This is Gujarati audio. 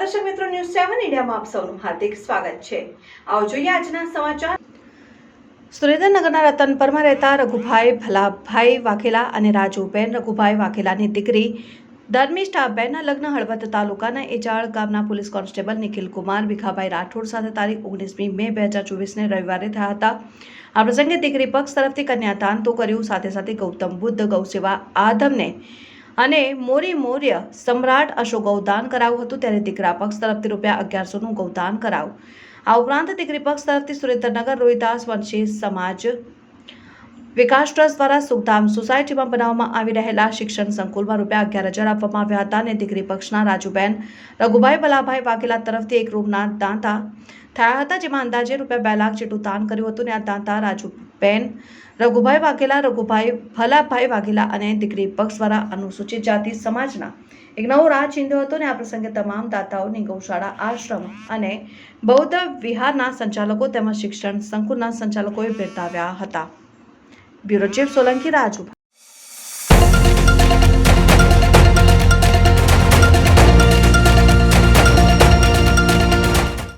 આપ સૌનું હાર્દિક સ્વાગત છે. આવો જોઈએ આજના સમાચાર. સુરેન્દ્રનગરના રતનપરમાં રહેતા રઘુભાઈ ભલાભાઈ વાઘેલા અને રાજુબેન રઘુભાઈ વાઘેલાની દીકરી ધર્મિષ્ઠાબેનના લગ્ન હળવદ તાલુકાના એજાળ ગામના પોલીસ કોન્સ્ટેબલ નિખિલ કુમાર, ભીખાભાઈ રાઠોડ સાથે તારીખ ઓગણીસમી મે બે હજાર ચોવીસને રવિવારે થયા હતા. આ પ્રસંગે દીકરી પક્ષ તરફથી કન્યાદાન તો કર્યું, સાથે સાથે ગૌતમ બુદ્ધ, ગૌસેવા આદમને અને મોરી મૌર્ય સમ્રાટ અશોક ગૌદાન કરાવ્યું હતું. ત્યારે દીકરા પક્ષ તરફથી રૂપિયા અગિયારસોનું ગૌદાન કરાવ્યું આ ઉપરાંત દીકરી પક્ષ તરફથી સુરેન્દ્રનગર, રોહિદાસ, વંશી, સમાજ વિકાસ ટ્રસ્ટ દ્વારા સુખધામ સોસાયટીમાં બનાવવામાં આવી રહેલા શિક્ષણ સંકુલમાં રૂપિયા અગિયાર હજાર આપવામાં આવ્યા હતા અને દીકરી પક્ષના રાજુબેન રઘુભાઈ બલાભાઈ વાઘેલા તરફથી એક રૂમના દાંતા થયા હતા, જેમાં અંદાજે રૂપિયા બે લાખ જેટલું દાન કર્યું હતું અને આ દાંતા રાજુબેન રઘુભાઈ વાઘેલા, રઘુભાઈ ભલાભાઈ વાઘેલા અને દીકરી પક્ષ દ્વારા અનુસૂચિત જાતિ સમાજના એક નવો રાહ ચીંધ્યો હતો અને આ પ્રસંગે તમામ દાતાઓની ગૌશાળા આશ્રમ અને બૌદ્ધ વિહારના સંચાલકો તેમજ શિક્ષણ સંકુલના સંચાલકોએ બિરદાવ્યા હતા. Bureau chief Solanki Raju